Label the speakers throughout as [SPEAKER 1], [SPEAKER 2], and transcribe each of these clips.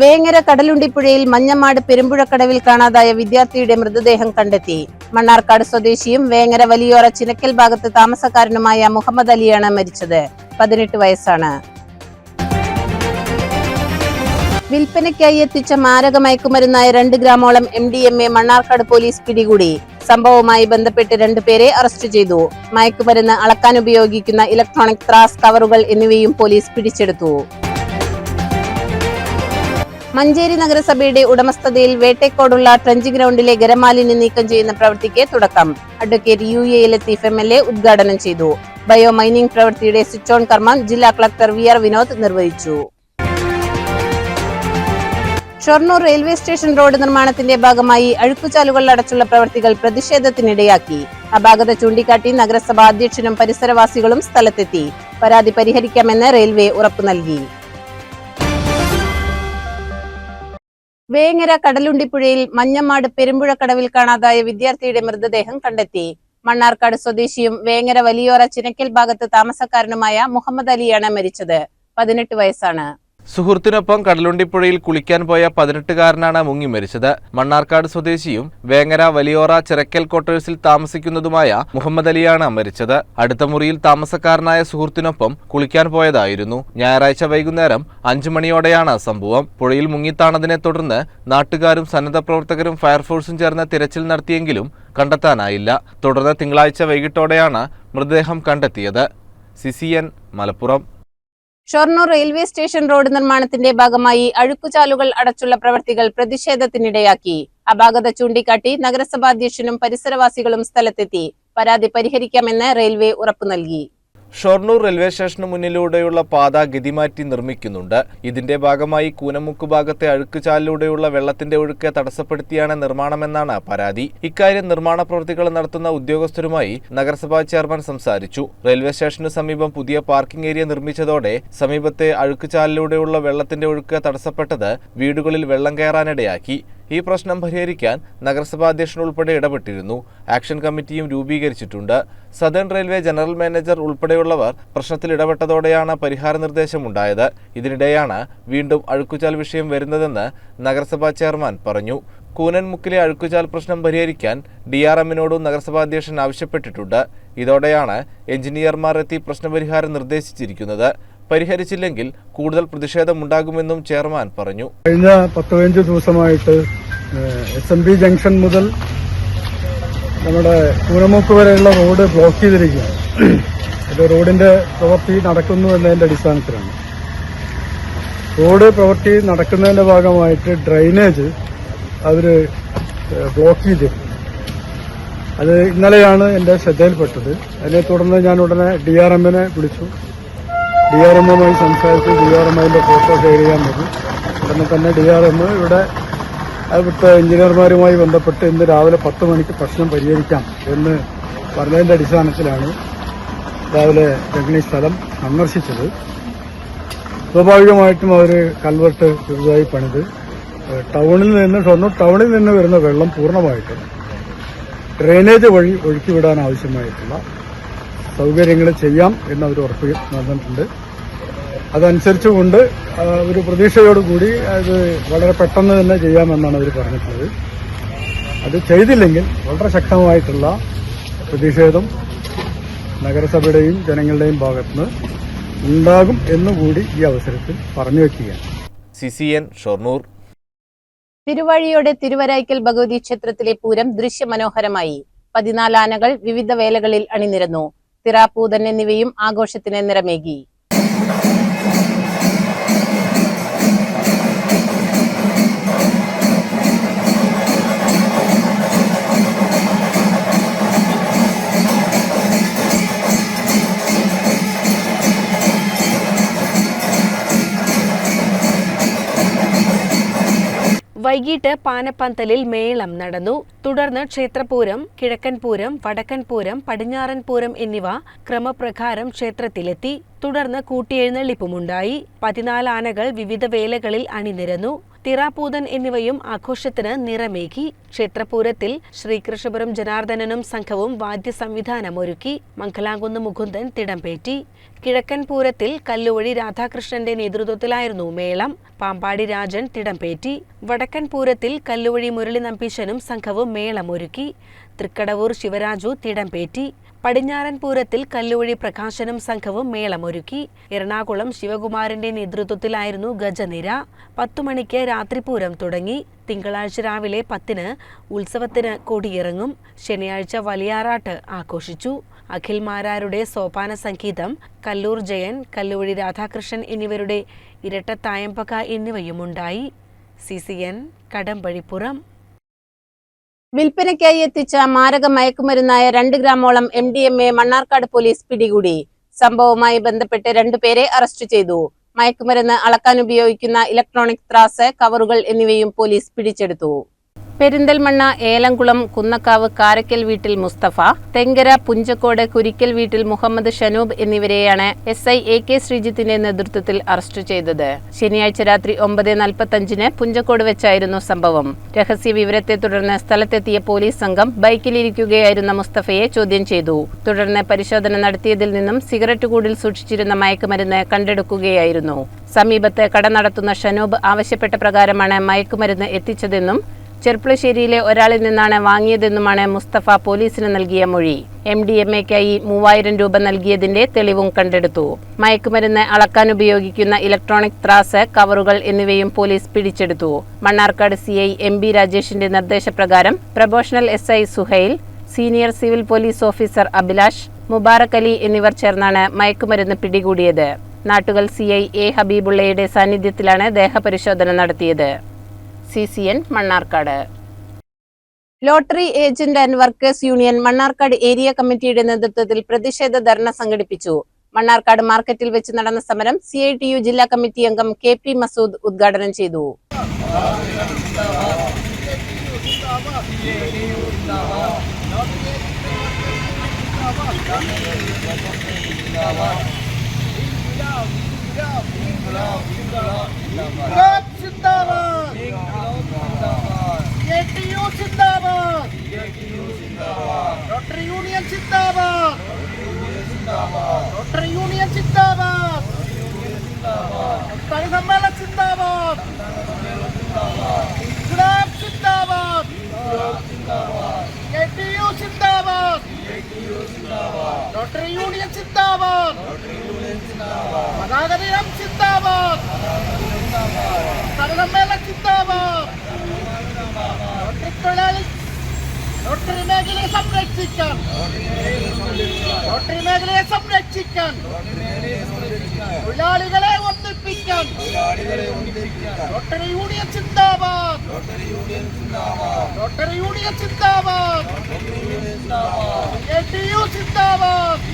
[SPEAKER 1] വേങ്ങര കടലുണ്ടിപ്പുഴയിൽ മഞ്ഞമാട് പെരുമ്പുഴക്കടവിൽ കാണാതായ വിദ്യാർത്ഥിയുടെ മൃതദേഹം കണ്ടെത്തി. മണ്ണാർക്കാട് സ്വദേശിയും വേങ്ങര വലിയോറ ചിനക്കൽ ഭാഗത്ത് താമസക്കാരനുമായ മുഹമ്മദ് അലിയാണ് മരിച്ചത്. പതിനെട്ട് വയസ്സാണ്. വിൽപ്പനയ്ക്കായി എത്തിച്ച മാരക മയക്കുമരുന്നായ രണ്ട് ഗ്രാമോളം M D M A Mannarkkad police പിടികൂടി. സംഭവവുമായി ബന്ധപ്പെട്ട് രണ്ടുപേരെ അറസ്റ്റ് ചെയ്തു. മയക്കുമരുന്ന് അളക്കാൻ ഉപയോഗിക്കുന്ന ഇലക്ട്രോണിക് ത്രാസ് കവറുകൾ എന്നിവയും പോലീസ് പിടിച്ചെടുത്തു. മഞ്ചേരി നഗരസഭയുടെ ഉടമസ്ഥതയിൽ വേട്ടേക്കോടുള്ള ട്രഞ്ച് ഗ്രൗണ്ടിലെ ഗരമാലിന്യം നീക്കം ചെയ്യുന്ന പ്രവൃത്തിക്ക് തുടക്കം. Advocate U A Latheef M L A ഉദ്ഘാടനം ചെയ്തു. ബയോ മൈനിംഗ് പ്രവൃത്തിയുടെ സ്വിച്ച് ഓൺ കർമ്മം ജില്ലാ കളക്ടർ വി ആർ വിനോദ് നിർവഹിച്ചു. ഷൊർണൂർ റെയിൽവേ സ്റ്റേഷൻ റോഡ് നിർമ്മാണത്തിന്റെ ഭാഗമായി അഴുക്കുചാലുകൾ അടച്ചുള്ള പ്രവൃത്തികൾ പ്രതിഷേധത്തിനിടയാക്കി. അപാകത ചൂണ്ടിക്കാട്ടി നഗരസഭാ അധ്യക്ഷനും പരിസരവാസികളും സ്ഥലത്തെത്തി. പരാതി പരിഹരിക്കാമെന്ന് റെയിൽവേ ഉറപ്പു നൽകി വേങ്ങര കടലുണ്ടിപ്പുഴയിൽ മഞ്ഞമാട് പെരുമ്പുഴക്കടവിൽ കാണാതായ വിദ്യാർത്ഥിയുടെ മൃതദേഹം കണ്ടെത്തി. മണ്ണാർക്കാട് സ്വദേശിയും വേങ്ങര വലിയോറ ചിനക്കൽ ഭാഗത്ത് താമസക്കാരനുമായ മുഹമ്മദ് അലിയാണ് മരിച്ചത്. പതിനെട്ട് വയസ്സാണ്.
[SPEAKER 2] സുഹൃത്തിനൊപ്പം കടലുണ്ടിപ്പുഴയിൽ കുളിക്കാൻ പോയ പതിനെട്ടുകാരനാണ് മുങ്ങി മരിച്ചത്. മണ്ണാർക്കാട് സ്വദേശിയും വേങ്ങര വലിയോറ ചിറക്കൽ ക്വാർട്ടേഴ്സിൽ താമസിക്കുന്നതുമായ മുഹമ്മദ് അലിയാണ് മരിച്ചത്. അടുത്ത മുറിയിൽ താമസക്കാരനായ സുഹൃത്തിനൊപ്പം കുളിക്കാൻ പോയതായിരുന്നു. ഞായറാഴ്ച വൈകുന്നേരം അഞ്ചു മണിയോടെയാണ് സംഭവം. പുഴയിൽ മുങ്ങിത്താണതിനെ തുടർന്ന് നാട്ടുകാരും സന്നദ്ധ പ്രവർത്തകരും ഫയർഫോഴ്സും ചേർന്ന് തിരച്ചിൽ നടത്തിയെങ്കിലും കണ്ടെത്താനായില്ല. തുടർന്ന് തിങ്കളാഴ്ച വൈകിട്ടോടെയാണ് മൃതദേഹം കണ്ടെത്തിയത്. CCN Malappuram.
[SPEAKER 1] Shoranur railway station road നിർമ്മാണത്തിന്റെ ഭാഗമായി അഴുക്കുചാലുകൾ അടച്ചുള്ള പ്രവൃത്തികൾ പ്രതിഷേധത്തിനിടയാക്കി. അപാകത ചൂണ്ടിക്കാട്ടി നഗരസഭാധ്യക്ഷനും പരിസരവാസികളും സ്ഥലത്തെത്തി. പരാതി പരിഹരിക്കാമെന്ന് റെയിൽവേ ഉറപ്പു നൽകി.
[SPEAKER 2] ഷൊർണൂർ റെയിൽവേ സ്റ്റേഷന് മുന്നിലൂടെയുള്ള പാത ഗതിമാറ്റി നിർമ്മിക്കുന്നുണ്ട്. ഇതിന്റെ ഭാഗമായി കൂനമുക്ക് ഭാഗത്തെ അഴുക്കുചാലിലൂടെയുള്ള വെള്ളത്തിന്റെ ഒഴുക്ക് തടസ്സപ്പെടുത്തിയാണ് നിർമ്മാണമെന്നാണ് പരാതി. ഇക്കാര്യം നിർമ്മാണ പ്രവൃത്തികൾ നടത്തുന്ന ഉദ്യോഗസ്ഥരുമായി നഗരസഭാ ചെയർമാൻ സംസാരിച്ചു. റെയിൽവേ സ്റ്റേഷന് സമീപം പുതിയ പാർക്കിംഗ് ഏരിയ നിർമ്മിച്ചതോടെ സമീപത്തെ അഴുക്കുചാലിലൂടെയുള്ള വെള്ളത്തിന്റെ ഒഴുക്ക് തടസ്സപ്പെട്ടത് വീടുകളിൽ വെള്ളം കയറാനിടയാക്കി. ഈ പ്രശ്നം പരിഹരിക്കാൻ നഗരസഭാ അധ്യക്ഷൻ ഉൾപ്പെടെ ഇടപെട്ടിരുന്നു. ആക്ഷൻ കമ്മിറ്റിയും രൂപീകരിച്ചിട്ടുണ്ട്. സദേൺ റെയിൽവേ ജനറൽ മാനേജർ ഉൾപ്പെടെയുള്ളവർ പ്രശ്നത്തിൽ ഇടപെട്ടതോടെയാണ് പരിഹാര നിർദ്ദേശമുണ്ടായത്. ഇതിനിടെയാണ് വീണ്ടും അഴുക്കുചാൽ വിഷയം വരുന്നതെന്ന് നഗരസഭാ ചെയർമാൻ പറഞ്ഞു. കൂനൻമുക്കിലെ അഴുക്കുചാൽ പ്രശ്നം പരിഹരിക്കാൻ ഡി ആർ എമ്മിനോടും നഗരസഭാ അധ്യക്ഷൻ ആവശ്യപ്പെട്ടിട്ടുണ്ട്. ഇതോടെയാണ് എഞ്ചിനീയർമാർ എത്തി പ്രശ്നപരിഹാരം നിർദ്ദേശിച്ചിരിക്കുന്നത്. പരിഹരിച്ചില്ലെങ്കിൽ കൂടുതൽ പ്രതിഷേധമുണ്ടാകുമെന്നും ചെയർമാൻ പറഞ്ഞു.
[SPEAKER 3] കഴിഞ്ഞ പത്ത് പതിനഞ്ച് ദിവസമായിട്ട് എസ് എം ബി ജംഗ്ഷൻ മുതൽ നമ്മുടെ കൂനമുക്ക് വരെയുള്ള റോഡ് ബ്ലോക്ക് ചെയ്തിരിക്കുകയാണ്. ഇത് റോഡിന്റെ പ്രവൃത്തി നടക്കുന്നു എന്നതിന്റെ അടിസ്ഥാനത്തിലാണ്. റോഡ് പ്രവൃത്തി നടക്കുന്നതിന്റെ ഭാഗമായിട്ട് ഡ്രൈനേജ് അവർ ബ്ലോക്ക് ചെയ്തിരുന്നു. അത് ഇന്നലെയാണ് എന്റെ ശ്രദ്ധയിൽപ്പെട്ടത്. അതിനെ തുടർന്ന് ഞാൻ ഉടനെ ഡി ആർ എമ്മിനെ വിളിച്ചു. ഡി ആർ എമ്മുമായി സംസാരിച്ച് D R M photo share ചെയ്യാൻ പറ്റും ഉടനെ തന്നെ ഡി ആർ എം ഇവിടെ അവിടുത്തെ എഞ്ചിനീയർമാരുമായി ബന്ധപ്പെട്ട് ഇന്ന് രാവിലെ പത്ത് മണിക്ക് പ്രശ്നം പരിഹരിക്കാം എന്ന് പറഞ്ഞതിന്റെ അടിസ്ഥാനത്തിലാണ് രാവിലെ രംഗണി സ്ഥലം സന്ദർശിച്ചത്. സ്വാഭാവികമായിട്ടും അവർ കൽവർട്ട് പുതുതായി പണിത്. ടൗണിൽ നിന്ന് ഷൊർണൂർ ടൗണിൽ നിന്ന് വരുന്ന വെള്ളം പൂർണമായിട്ടും ഡ്രെയിനേജ് വഴി ഒഴുക്കിവിടാൻ ആവശ്യമായിട്ടുള്ള സൗകര്യങ്ങൾ ചെയ്യാം എന്ന് അവർ ഉറപ്പ് നൽകിയിട്ടുണ്ട്. അതനുസരിച്ചുകൊണ്ട് ഒരു പ്രതീക്ഷയോടുകൂടി അത് വളരെ പെട്ടെന്ന് തന്നെ ചെയ്യാമെന്നാണ് അവർ പറഞ്ഞിട്ടുള്ളത്. അത് ചെയ്തില്ലെങ്കിൽ വളരെ ശക്തമായിട്ടുള്ള പ്രതിഷേധം നഗരസഭയുടെയും ജനങ്ങളുടെയും ഭാഗത്തുനിന്ന് ഉണ്ടാകും എന്നുകൂടി ഈ അവസരത്തിൽ പറഞ്ഞു വയ്ക്കുകയാണ്.
[SPEAKER 2] C C N Shoranur.
[SPEAKER 1] Thiruvazhiyode Thiruvaraykkal Bhagavathi ക്ഷേത്രത്തിലെ പൂരം ദൃശ്യമനോഹരമായി. പതിനാല് ആനകൾ വിവിധ വേലകളിൽ അണിനിരന്നു. തിറാപ്പൂതൻ എന്നിവയും ആഘോഷത്തിന് നിറമേകി
[SPEAKER 4] വൈകിട്ട് പാനപ്പന്തലിൽ മേളം നടന്നു. തുടർന്ന് ക്ഷേത്രപൂരം കിഴക്കൻപൂരം വടക്കൻപൂരം പടിഞ്ഞാറൻപൂരം എന്നിവ ക്രമപ്രകാരം ക്ഷേത്രത്തിലെത്തി. തുടർന്ന് കൂട്ടിയെഴുന്നള്ളിപ്പുമുണ്ടായി. പതിനാലാനകൾ വിവിധ വേലകളിൽ അണിനിരന്നു. തിറാപൂതൻ എന്നിവയും ആഘോഷത്തിന് നിറമേകി. ക്ഷേത്രപൂരത്തിൽ ശ്രീകൃഷ്ണപുരം ജനാർദ്ദനനും സംഘവും വാദ്യ സംവിധാനമൊരുക്കി മംഗലാംകുന്ന് മുകുന്ദൻ തിടംപേറ്റി കിഴക്കൻ പൂരത്തിൽ കല്ലുവഴി രാധാകൃഷ്ണന്റെ നേതൃത്വത്തിലായിരുന്നു മേളം. പാമ്പാടി രാജൻ തിടംപേറ്റി വടക്കൻ പൂരത്തിൽ കല്ലുവഴി മുരളി നമ്പീശനും സംഘവും മേളമൊരുക്കി. തൃക്കടവൂർ ശിവരാജു തിടംപേറ്റി പടിഞ്ഞാറൻ പൂരത്തിൽ കല്ലുവഴി പ്രകാശനം സംഘവും മേളമൊരുക്കി. എറണാകുളം ശിവകുമാരന്റെ നേതൃത്വത്തിലായിരുന്നു ഗജനിര. പത്തു മണിക്ക് രാത്രിപൂരം തുടങ്ങി. തിങ്കളാഴ്ച രാവിലെ പത്തിന് ഉത്സവത്തിന് കൊടിയിറങ്ങും. ശനിയാഴ്ച വലിയാറാട്ട് ആഘോഷിച്ചു. അഖിൽമാരാരുടെ സോപാന സംഗീതം കല്ലൂർ ജയൻ കല്ലുവഴി രാധാകൃഷ്ണൻ എന്നിവരുടെ ഇരട്ടത്തായമ്പക എന്നിവയുമുണ്ടായി. C C N Kadampazhipuram.
[SPEAKER 1] വിൽപ്പനയ്ക്കായി എത്തിച്ച മാരക മയക്കുമരുന്നായ രണ്ട് ഗ്രാമോളം M D M A Mannarkkad police പിടികൂടി. സംഭവവുമായി ബന്ധപ്പെട്ട് രണ്ടുപേരെ അറസ്റ്റ് ചെയ്തു. മയക്കുമരുന്ന് അളക്കാൻ ഉപയോഗിക്കുന്ന ഇലക്ട്രോണിക് ത്രാസ് കവറുകൾ എന്നിവയും പോലീസ് പിടിച്ചെടുത്തു. പെരിന്തൽമണ്ണ ഏലംകുളം കുന്നക്കാവ് കാരക്കൽ വീട്ടിൽ മുസ്തഫ തെങ്കര പുഞ്ചക്കോട് കുരിക്കൽ വീട്ടിൽ മുഹമ്മദ് ഷനൂബ് എന്നിവരെയാണ് എസ് ഐ എ കെ ശ്രീജിത്തിന്റെ നേതൃത്വത്തിൽ അറസ്റ്റ് ചെയ്തത്. ശനിയാഴ്ച രാത്രി ഒമ്പത് നാൽപ്പത്തഞ്ചിന് പുഞ്ചക്കോട് വെച്ചായിരുന്നു സംഭവം. രഹസ്യ വിവരത്തെ തുടർന്ന് സ്ഥലത്തെത്തിയ പോലീസ് സംഘം ബൈക്കിലിരിക്കുകയായിരുന്ന മുസ്തഫയെ ചോദ്യം ചെയ്തു. തുടർന്ന് പരിശോധന നടത്തിയതിൽ നിന്നും സിഗരറ്റ് കൂടിൽ സൂക്ഷിച്ചിരുന്ന മയക്കുമരുന്ന് കണ്ടെടുക്കുകയായിരുന്നു. സമീപത്ത് കട നടത്തുന്ന ഷനൂബ് ആവശ്യപ്പെട്ട പ്രകാരമാണ് മയക്കുമരുന്ന് എത്തിച്ചതെന്നും ചെർപ്പളശ്ശേരിയിലെ ഒരാളിൽ നിന്നാണ് വാങ്ങിയതെന്നുമാണ് മുസ്തഫ പോലീസിന് നൽകിയ മൊഴി. എം ഡി എം എക്കായി മൂവായിരം രൂപ നൽകിയതിന്റെ തെളിവും കണ്ടെടുത്തു. മയക്കുമരുന്ന് അളക്കാൻ ഉപയോഗിക്കുന്ന ഇലക്ട്രോണിക് ത്രാസ് കവറുകൾ എന്നിവയും പോലീസ് പിടിച്ചെടുത്തു. Mannarkkad C I M B രാജേഷിന്റെ നിർദ്ദേശപ്രകാരം probational S I Suhail senior civil police officer Abhilash Mubarak Ali എന്നിവർ ചേർന്നാണ് മയക്കുമരുന്ന് പിടികൂടിയത്. നാട്ടുകൾ സി ഐ എ ഹബീബുള്ളയുടെ സാന്നിധ്യത്തിലാണ് ദേഹപരിശോധന നടത്തിയത്. C C N Mannarkkad. Lottery agent and workers union Mannarkkad area കമ്മിറ്റിയുടെ നേതൃത്വത്തിൽ പ്രതിഷേധ ധർണ സംഘടിപ്പിച്ചു. മണ്ണാർക്കാട് മാർക്കറ്റിൽ വെച്ച് നടന്ന സമരം സി ഐ ടി യു ജില്ലാ കമ്മിറ്റി അംഗം കെ പി മസൂദ് ഉദ്ഘാടനം ചെയ്തു.
[SPEAKER 5] സിന്ദാബാദ് എടിയു സിന്ദാബാദ് ലോട്ടറി യൂണിയൻ സിന്ദാബാദ് ലോട്ടറി യൂണിയൻ സിന്ദാബാദ് സംസ്ഥാന സമ്മേളനം സിന്ദാബാദ് ഇൻക്ലാബ് സിന്ദാബാദ് എടിയു സിന്ദാബാദ് ലോട്ടറി യൂണിയൻ സിന്ദാബാദ് പതാകദിനം സിന്ദാബാദ് സിന്ദാബാദ് ലോട്ടറി തൊഴിലാളി ലോട്ടറി മേഖലയെ സംരക്ഷിക്കാൻ ലോട്ടറി മേഖലയെ സംരക്ഷിക്കാൻ തൊഴിലാളികളെ ഒന്നിപ്പിക്കാൻ ലോട്ടറി യൂണിയൻ സിന്ദാബാദ് ലോട്ടറി യൂണിയൻ സിന്ദാബാദ് എ ടി യു സിന്ദാബാദ്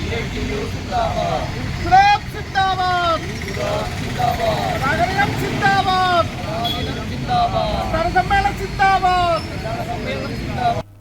[SPEAKER 5] ഇൻക്ലാബ് സിന്ദാബാദ് നഗരം ചിന്താബാദ്. സമ്മേളനം സിന്ദാബാദ്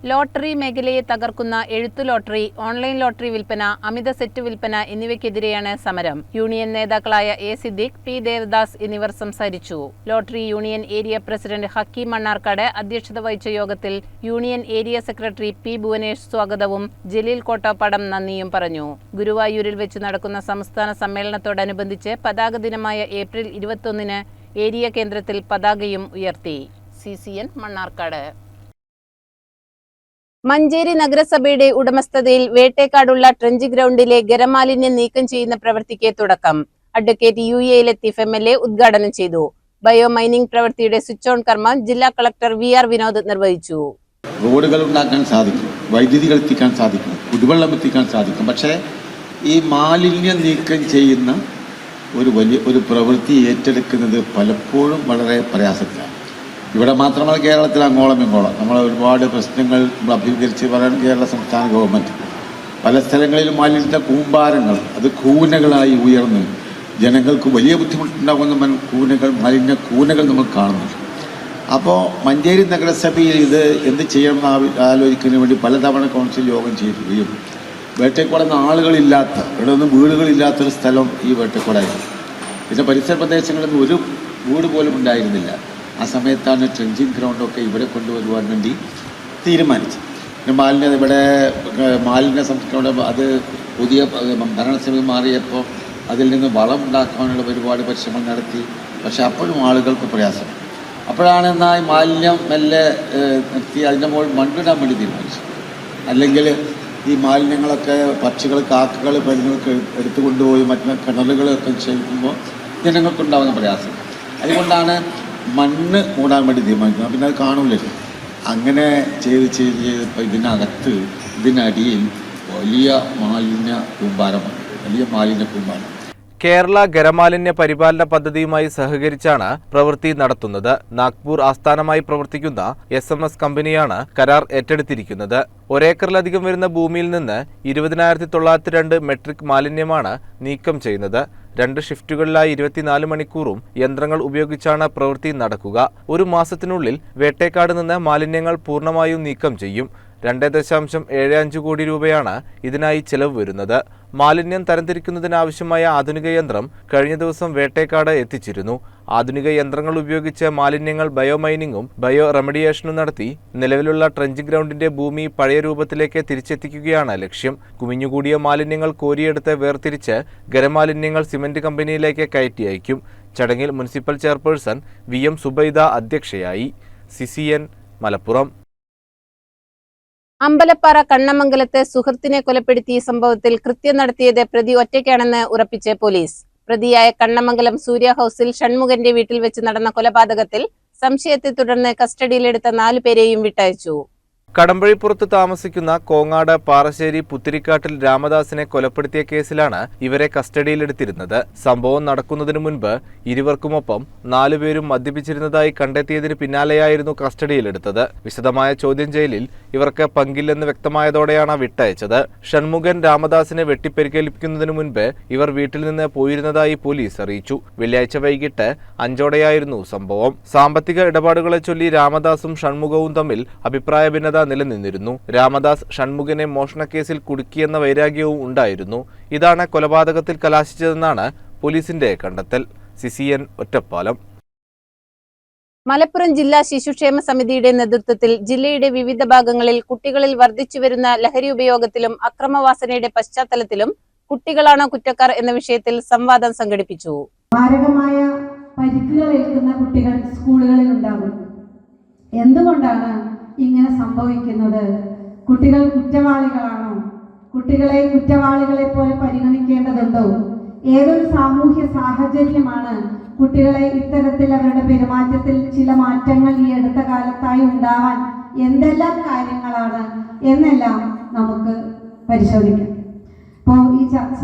[SPEAKER 1] ലോട്ടറി മേഖലയെ തകർക്കുന്ന എഴുത്തു ലോട്ടറി ഓൺലൈൻ ലോട്ടറി വിൽപ്പന അമിത സെറ്റ് വിൽപ്പന എന്നിവയ്ക്കെതിരെയാണ് സമരം. യൂണിയൻ നേതാക്കളായ എ സിദ്ദിഖ് പി ദേവദാസ് എന്നിവർ സംസാരിച്ചു. Lottery union area president Hakeem Mannarkkad അധ്യക്ഷത വഹിച്ച യോഗത്തിൽ union area secretary P Bhuvanesh സ്വാഗതവും ജലീൽ കോട്ടോപ്പാടം നന്ദിയും പറഞ്ഞു. ഗുരുവായൂരിൽ വെച്ച് നടക്കുന്ന സംസ്ഥാന സമ്മേളനത്തോടനുബന്ധിച്ച് പതാക ദിനമായ ഏപ്രിൽ ഇരുപത്തൊന്നിന് ഏരിയ കേന്ദ്രത്തിൽ പതാകയും ഉയർത്തി. C C N Mannarkkad. Manjeri നഗരസഭയുടെ ഉടമസ്ഥതയിൽ വേട്ടേക്കാടുള്ള ട്രഞ്ച് ഗ്രൗണ്ടിലെ ഗരമാലിന്യം നീക്കം ചെയ്യുന്ന പ്രവൃത്തിക്ക് തുടക്കം. Advocate U A Latheef M L A ഉദ്ഘാടനം ചെയ്തു. ബയോ മൈനിംഗ് പ്രവൃത്തിയുടെ സ്വിച്ച് ഓൺ കർമ്മം ജില്ലാ കളക്ടർ വി ആർ വിനോദ് നിർവഹിച്ചു.
[SPEAKER 6] റോഡുകൾ ഉണ്ടാക്കാൻ സാധിക്കും വൈദ്യുതികൾ എത്തിക്കാൻ സാധിക്കും കുടിവെള്ളം എത്തിക്കാൻ സാധിക്കും. പക്ഷേ ഈ മാലിന്യം നീക്കം ചെയ്യുന്ന ഒരു വലിയ ഒരു പ്രവൃത്തി ഏറ്റെടുക്കുന്നത് പലപ്പോഴും വളരെ പ്രയാസത്തിലാണ്. ഇവിടെ മാത്രമല്ല കേരളത്തിൽ അങ്ങോളം ഇങ്ങോളം. നമ്മൾ ഒരുപാട് പ്രശ്നങ്ങൾ നമ്മൾ അഭിമുഖീകരിച്ച് പറയാൻ കേരള സംസ്ഥാന ഗവൺമെന്റ് പല സ്ഥലങ്ങളിലും മാലിന്യ കൂമ്പാരങ്ങൾ അത് കൂനകളായി ഉയർന്ന് ജനങ്ങൾക്ക് വലിയ ബുദ്ധിമുട്ടുണ്ടാകുന്ന കൂനകൾ മാലിന്യ കൂനകൾ നമ്മൾ കാണുന്നുണ്ട് അപ്പോൾ മഞ്ചേരി നഗരസഭയിൽ ഇത് എന്ത് ആവി- ആലോചിക്കുന്നതിന് വേണ്ടി പലതവണ കൗൺസിൽ യോഗം ചെയ്യുകയും വേട്ടക്കുളം ആളുകളില്ലാത്ത ഇവിടെ ഒന്നും വീടുകളില്ലാത്തൊരു സ്ഥലം ഈ വേട്ടക്കുളമായിരുന്നു പിന്നെ പരിസര പ്രദേശങ്ങളിൽ ഒരു വീട് പോലും ഉണ്ടായിരുന്നില്ല. ആ സമയത്താണ് ട്രെഞ്ചിങ് ഗ്രൗണ്ടൊക്കെ ഇവിടെ കൊണ്ടുവരുവാൻ വേണ്ടി തീരുമാനിച്ചത്. പിന്നെ മാലിന്യ ഇവിടെ മാലിന്യ സംസ്കരണം അത് പുതിയ ഭരണസമിതി മാറിയപ്പോൾ അതിൽ നിന്ന് വളം ഉണ്ടാക്കാനുള്ള ഒരുപാട് പരിശ്രമം നടത്തി. പക്ഷേ അപ്പോഴും ആളുകൾക്ക് പ്രയാസം. അപ്പോഴാണ് എന്നാൽ ഈ മാലിന്യം മെല്ലെ നിർത്തി അതിന്റെ മുകളിൽ മണ്ണിടാൻ വേണ്ടി തീരുമാനിച്ചു അല്ലെങ്കിൽ ഈ മാലിന്യങ്ങളൊക്കെ പക്ഷികൾ കാക്കകൾ പരുന്നൊക്കെ എടുത്തു കൊണ്ടുപോയി മറ്റു കിണറുകളൊക്കെ ചെയ്യുമ്പോൾ ജനങ്ങൾക്കുണ്ടാകുന്ന പ്രയാസം. അതുകൊണ്ടാണ് മണ്ണ് മൂടാൻ വേണ്ടി തീരുമാനിക്കുന്നത് പിന്നെ അത് കാണൂലല്ലോ. അങ്ങനെ ചെയ്ത് ചെയ്ത് ചെയ്തപ്പോൾ ഇതിനകത്ത് ഇതിനടിയിൽ വലിയ മാലിന്യ കൂമ്പാരമാണ്. വലിയ മാലിന്യ കൂമ്പാരം.
[SPEAKER 2] കേരള ഖരമാലിന്യ പരിപാലന പദ്ധതിയുമായി സഹകരിച്ചാണ് പ്രവൃത്തി നടത്തുന്നത്. നാഗ്പൂർ ആസ്ഥാനമായി പ്രവർത്തിക്കുന്ന എസ് എം എസ് കമ്പനിയാണ് കരാർ ഏറ്റെടുത്തിരിക്കുന്നത്. ഒരേക്കറിലധികം വരുന്ന ഭൂമിയിൽ നിന്ന് ഇരുപതിനായിരത്തി തൊള്ളായിരത്തി രണ്ട് മെട്രിക് മാലിന്യമാണ് നീക്കം ചെയ്യുന്നത്. രണ്ട് ഷിഫ്റ്റുകളിലായി ഇരുപത്തിനാല് മണിക്കൂറും യന്ത്രങ്ങൾ ഉപയോഗിച്ചാണ് പ്രവൃത്തി നടക്കുക. ഒരു മാസത്തിനുള്ളിൽ വേട്ടേക്കാട് നിന്ന് മാലിന്യങ്ങൾ പൂർണമായും നീക്കം ചെയ്യും. രണ്ട് ദശാംശം ഏഴ് അഞ്ച് കോടി രൂപയാണ് ഇതിനായി ചെലവ് വരുന്നത്. മാലിന്യം തരംതിരിക്കുന്നതിനാവശ്യമായ ആധുനിക യന്ത്രം കഴിഞ്ഞ ദിവസം വേട്ടേക്കാട് എത്തിച്ചിരുന്നു. ആധുനിക യന്ത്രങ്ങൾ ഉപയോഗിച്ച് മാലിന്യങ്ങൾ ബയോമൈനിങ്ങും ബയോ റെമഡിയേഷനും നടത്തി നിലവിലുള്ള ട്രഞ്ചിങ് ഗ്രൗണ്ടിന്റെ ഭൂമി പഴയ രൂപത്തിലേക്ക് തിരിച്ചെത്തിക്കുകയാണ് ലക്ഷ്യം. കുമിഞ്ഞുകൂടിയ മാലിന്യങ്ങൾ കോരിയെടുത്ത് വേർതിരിച്ച് ഖരമാലിന്യങ്ങൾ സിമന്റ് കമ്പനിയിലേക്ക് കയറ്റി അയക്കും. ചടങ്ങിൽ municipal chairperson V M Zubaida അധ്യക്ഷയായി. സിസിഎൻ മലപ്പുറം.
[SPEAKER 1] അമ്പലപ്പാറ കണ്ണമംഗലത്ത് സുഹൃത്തിനെ കൊലപ്പെടുത്തിയ സംഭവത്തിൽ കൃത്യം നടത്തിയത് പ്രതി ഒറ്റയ്ക്കാണെന്ന് ഉറപ്പിച്ച് പോലീസ്. പ്രതിയായ കണ്ണമംഗലം സൂര്യ ഹൌസിൽ ഷൺമുഖന്റെ വീട്ടിൽ വെച്ച് നടന്ന കൊലപാതകത്തിൽ സംശയത്തെ തുടർന്ന് കസ്റ്റഡിയിലെടുത്ത നാലുപേരെയും വിട്ടയച്ചു.
[SPEAKER 2] കടമ്പഴിപ്പുറത്ത് താമസിക്കുന്ന കോങ്ങാട് പാറശ്ശേരി പുത്തിരിക്കാട്ടിൽ രാമദാസിനെ കൊലപ്പെടുത്തിയ കേസിലാണ് ഇവരെ കസ്റ്റഡിയിലെടുത്തിരുന്നത്. സംഭവം നടക്കുന്നതിനു മുൻപ് ഇരുവർക്കുമൊപ്പം നാലുപേരും മദ്യപിച്ചിരുന്നതായി കണ്ടെത്തിയതിന് പിന്നാലെയായിരുന്നു കസ്റ്റഡിയിലെടുത്തത്. വിശദമായ ചോദ്യം ചെയ്യലിൽ ഇവർക്ക് പങ്കില്ലെന്ന് വ്യക്തമായതോടെയാണ് വിട്ടയച്ചത്. ഷൺമുഖൻ രാമദാസിനെ വെട്ടിപ്പരിക്കേൽപ്പിക്കുന്നതിനു മുൻപ് ഇവർ വീട്ടിൽ നിന്ന് പോയിരുന്നതായി പോലീസ് അറിയിച്ചു. വെള്ളിയാഴ്ച വൈകിട്ട് അഞ്ചോടെയായിരുന്നു സംഭവം. സാമ്പത്തിക ഇടപാടുകളെ ചൊല്ലി രാമദാസും ഷൺമുഖവും തമ്മിൽ അഭിപ്രായ ഭിന്നത നിലനിന്നിരുന്നു. രാമദാസ് ഷൺമുഖനെ മോഷണക്കേസിൽ കുടുക്കിയെന്ന വൈരാഗ്യവും ഉണ്ടായിരുന്നു. ഇതാണ് കൊലപാതകത്തിൽ കലാശിച്ചതെന്നാണ് പോലീസിന്റെ കണ്ടെത്തൽ. സിസിയൻ ഒറ്റപ്പാലം.
[SPEAKER 1] മലപ്പുറം ജില്ലാ ശിശുക്ഷേമ സമിതിയുടെ നേതൃത്വത്തിൽ ജില്ലയുടെ വിവിധ ഭാഗങ്ങളിൽ കുട്ടികളിൽ വർദ്ധിച്ചുവരുന്ന ലഹരി ഉപയോഗത്തിലും അക്രമവാസനയുടെ പശ്ചാത്തലത്തിലും കുട്ടികളാണോ കുറ്റക്കാർ എന്ന വിഷയത്തിൽ സംവാദം സംഘടിപ്പിച്ചു.
[SPEAKER 7] മാരകമായ പരിക്കുകൾ ഏൽക്കുന്ന കുട്ടികൾ സ്കൂളുകളിൽ ഉണ്ടാകുന്നു എന്തുകൊണ്ടാണ് ഇങ്ങനെ സംഭവിക്കുന്നത്. കുട്ടികൾ കുറ്റവാളികളാണോ? കുട്ടികളെ കുറ്റവാളികളെ പോലെ പരിഗണിക്കേണ്ടതുണ്ടോ? ഏതൊരു സാമൂഹ്യ സാഹചര്യമാണ് കുട്ടികളെ ഇത്തരത്തിൽ അവരുടെ പെരുമാറ്റത്തിൽ ചില മാറ്റങ്ങൾ ഈ അടുത്ത കാലത്തായി ഉണ്ടാവാൻ എന്തെല്ലാം കാര്യങ്ങളാണ് എന്നെല്ലാം നമുക്ക് പരിശോധിക്കാം. അപ്പോൾ ഈ ചർച്ച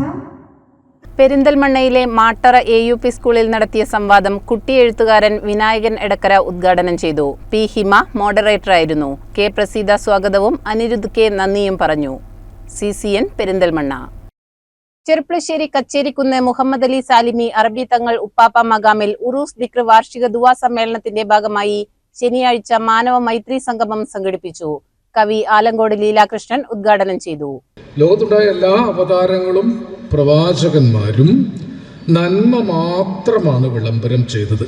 [SPEAKER 1] പെരിന്തൽമണ്ണയിലെ മാട്ടറ എ യു പി സ്കൂളിൽ നടത്തിയ സംവാദം കുട്ടിയെഴുത്തുകാരൻ വിനായകൻ എടക്കര ഉദ്ഘാടനം ചെയ്തു. പി ഹിമ മോഡറേറ്ററായിരുന്നു. കെ പ്രസീത സ്വാഗതവും അനിരുദ്ധ് കെ നന്ദിയും പറഞ്ഞു. C C N Perinthalmanna. Cherpulassery Kacherikkunnu Muhammad Ali Salimi Arabi Thangal ഉപ്പാപ്പ മകാമിൽ ഉറൂസ് ദിക്ർ വാർഷിക ദുവാ സമ്മേളനത്തിന്റെ ഭാഗമായി ശനിയാഴ്ച മാനവ മൈത്രി സംഗമം സംഘടിപ്പിച്ചു. കവി ആലങ്കോട് ലീലാകൃഷ്ണൻ ഉദ്ഘാടനം ചെയ്തു.
[SPEAKER 8] ലോകത്തുണ്ടായ എല്ലാ അവതാരങ്ങളും പ്രവാചകന്മാരും നന്മ മാത്രമാണ് വിളംബരം ചെയ്തത്.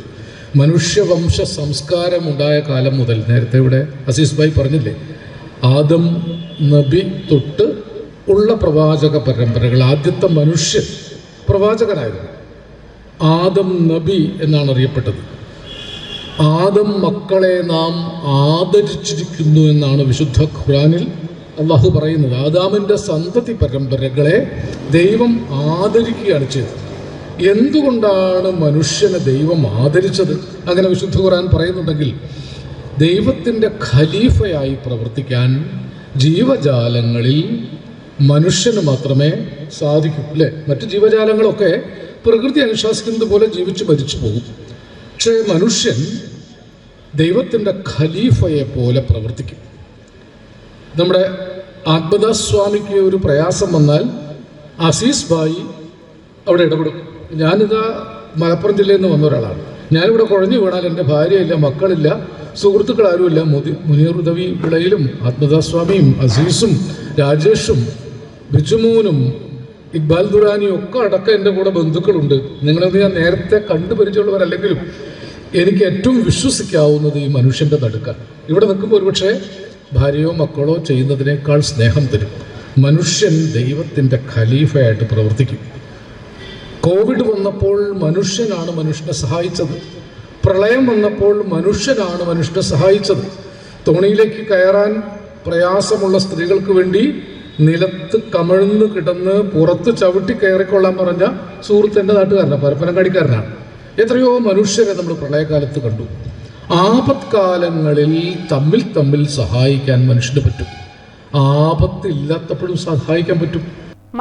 [SPEAKER 8] മനുഷ്യവംശ സംസ്കാരം ഉണ്ടായ കാലം മുതൽ നേരത്തെ ഇവിടെ അസീസ് ഭായി പറഞ്ഞില്ലേ ആദം നബി തൊട്ട് ഉള്ള പ്രവാചക പരമ്പരകൾ ആദ്യത്തെ മനുഷ്യൻ പ്രവാചകനായിരുന്നു. ആദം നബി എന്നാണ് അറിയപ്പെട്ടത്. ആദം മക്കളെ നാം ആദരിച്ചിരിക്കുന്നു എന്നാണ് വിശുദ്ധ ഖുറാനിൽ അള്ളാഹു പറയുന്നത്. ആദാമിന്റെ സന്തതി പരമ്പരകളെ ദൈവം ആദരിക്കുകയാണ് ചെയ്തത്. എന്തുകൊണ്ടാണ് മനുഷ്യനെ ദൈവം ആദരിച്ചത്? അങ്ങനെ വിശുദ്ധ ഖുറാൻ പറയുന്നുണ്ടെങ്കിൽ ദൈവത്തിന്റെ ഖലീഫയായി പ്രവർത്തിക്കാൻ ജീവജാലങ്ങളിൽ മനുഷ്യന് മാത്രമേ സാധിക്കൂ അല്ലേ? മറ്റ് ജീവജാലങ്ങളൊക്കെ പ്രകൃതി അനുശാസിക്കുന്നത് പോലെ ജീവിച്ച് മരിച്ചു പോകും. പക്ഷേ മനുഷ്യൻ ദൈവത്തിന്റെ ഖലീഫയെ പോലെ പ്രവർത്തിക്കും. നമ്മുടെ ആത്മദാസ്വാമിക്ക് ഒരു പ്രയാസം വന്നാൽ അസീസ് ഭായി അവിടെ ഇടപെടും. ഞാനിതാ മലപ്പുറം ജില്ലയിൽ നിന്ന് വന്ന ഒരാളാണ്. ഞാനിവിടെ കുഴഞ്ഞു വീണാൽ എന്റെ ഭാര്യയില്ല മക്കളില്ല സുഹൃത്തുക്കൾ ആരുമില്ല മുതി മുനീർ ഉദവി വിളയിലും ആത്മദാസ്വാമിയും അസീസും രാജേഷും ബിജുമോനും ഇക്ബാൽ ദുറാനിയും ഒക്കെ അടക്കം എന്റെ കൂടെ ബന്ധുക്കളുണ്ട്. നിങ്ങളത് ഞാൻ നേരത്തെ കണ്ടു പരിചയമുള്ളവരല്ലെങ്കിലും എനിക്ക് ഏറ്റവും വിശ്വസിക്കാവുന്നത് ഈ മനുഷ്യന്റെ നടുക്കാണ് ഇവിടെ നിൽക്കുമ്പോൾ ഒരുപക്ഷെ ഭാര്യയോ മക്കളോ ചെയ്യുന്നതിനേക്കാൾ സ്നേഹം തരും. മനുഷ്യൻ ദൈവത്തിന്റെ ഖലീഫയായിട്ട് പ്രവർത്തിക്കും. കോവിഡ് വന്നപ്പോൾ മനുഷ്യനാണ് മനുഷ്യനെ സഹായിച്ചത്. പ്രളയം വന്നപ്പോൾ മനുഷ്യനാണ് മനുഷ്യനെ സഹായിച്ചത്. തോണിയിലേക്ക് കയറാൻ പ്രയാസമുള്ള സ്ത്രീകൾക്ക് വേണ്ടി നിലത്ത് കമഴ്ന്ന് കിടന്ന് പുറത്ത് ചവിട്ടി കയറിക്കൊള്ളാൻ പറഞ്ഞ സുഹൃത്തിന്റെ നാട്ടുകാരനാണ് പരപ്പനങ്ങാടിക്കാരനാണ്. എത്രയോ മനുഷ്യരെ നമ്മൾ പ്രളയകാലത്ത് കണ്ടു. ആപത്കാലങ്ങളിൽ തമ്മിൽ തമ്മിൽ സഹായിക്കാൻ മനുഷ്യന് പറ്റും. ആപത്തില്ലാത്തപ്പോഴും സഹായിക്കാൻ പറ്റും.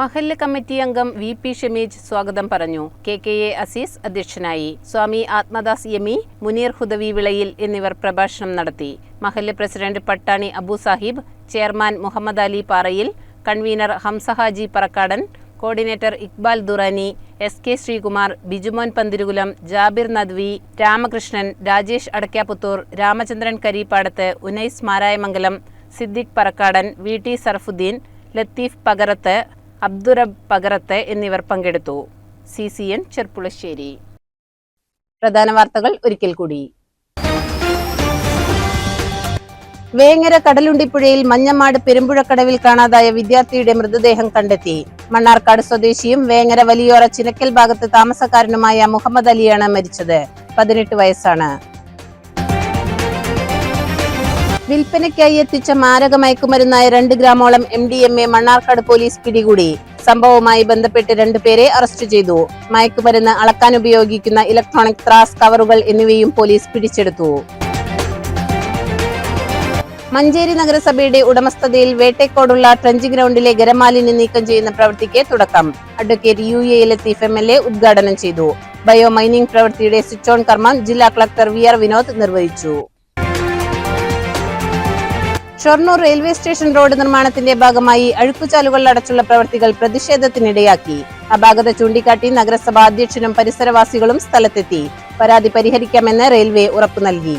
[SPEAKER 1] മഹല്ല് കമ്മിറ്റി അംഗം വി പി ഷമീജ് സ്വാഗതം പറഞ്ഞു. കെ കെ എ അസീസ് അധ്യക്ഷനായി. സ്വാമി ആത്മദാസ് യമി മുനീർ ഹുദവി വിളയിൽ എന്നിവർ പ്രഭാഷണം നടത്തി. മഹല്ല് president Pattani Abu Sahib chairman Muhammad Ali Parayil convenor Hamsahaji Parakkadan coordinator Iqbal Durrani S K Sreekumar Bijumon Panthirukulam Jabir Nadvi Ramakrishnan Rajesh Adakkaputhur Ramachandran Kareepadath Unais Marayamangalam Siddique Parakkadan V T Sarfuddeen Latheef Pakarath Abdurab Pakarath എന്നിവർ പങ്കെടുത്തു. C C N Cherpulassery. പ്രധാന വാർത്തകൾ ഒരിക്കൽ കൂടി. വേങ്ങര കടലുണ്ടിപ്പുഴയിൽ മഞ്ഞമാട് പെരുമ്പുഴക്കടവിൽ കാണാതായ വിദ്യാർത്ഥിയുടെ മൃതദേഹം കണ്ടെത്തി. മണ്ണാർക്കാട് സ്വദേശിയും വേങ്ങര വലിയോറ ചിനക്കൽ ഭാഗത്ത് താമസക്കാരനുമായ മുഹമ്മദ് അലിയാണ് മരിച്ചത്. പതിനെട്ട് വയസ്സാണ്. വിൽപ്പനയ്ക്കായി എത്തിച്ച മാരക മയക്കുമരുന്നായ രണ്ട് ഗ്രാമോളം M D M A Mannarkkad police പിടികൂടി. സംഭവവുമായി ബന്ധപ്പെട്ട് രണ്ടുപേരെ അറസ്റ്റ് ചെയ്തു. മയക്കുമരുന്ന് അളക്കാൻ ഉപയോഗിക്കുന്ന ഇലക്ട്രോണിക് ത്രാസ് കവറുകൾ എന്നിവയും പോലീസ് പിടിച്ചെടുത്തു. മഞ്ചേരി നഗരസഭയുടെ ഉടമസ്ഥതയിൽ വേട്ടേക്കോടുള്ള ട്രഞ്ച് ഗ്രൗണ്ടിലെ ഗരമാലിന്യം നീക്കം ചെയ്യുന്ന പ്രവൃത്തിക്ക് തുടക്കം. Advocate U A Latheef M L A ഉദ്ഘാടനം ചെയ്തു. ബയോ മൈനിംഗ് പ്രവൃത്തിയുടെ സ്വിച്ച് ഓൺ കർമ്മം ജില്ലാ കളക്ടർ വി ആർ വിനോദ് നിർവഹിച്ചു. ഷൊർണൂർ റെയിൽവേ സ്റ്റേഷൻ റോഡ് നിർമ്മാണത്തിന്റെ ഭാഗമായി അഴുക്കുചാലുകൾ അടച്ചുള്ള പ്രവൃത്തികൾ പ്രതിഷേധത്തിനിടയാക്കി. അപാകത ചൂണ്ടിക്കാട്ടി നഗരസഭാ അധ്യക്ഷനും പരിസരവാസികളും സ്ഥലത്തെത്തി. പരാതി പരിഹരിക്കാമെന്ന് റെയിൽവേ ഉറപ്പു നൽകി.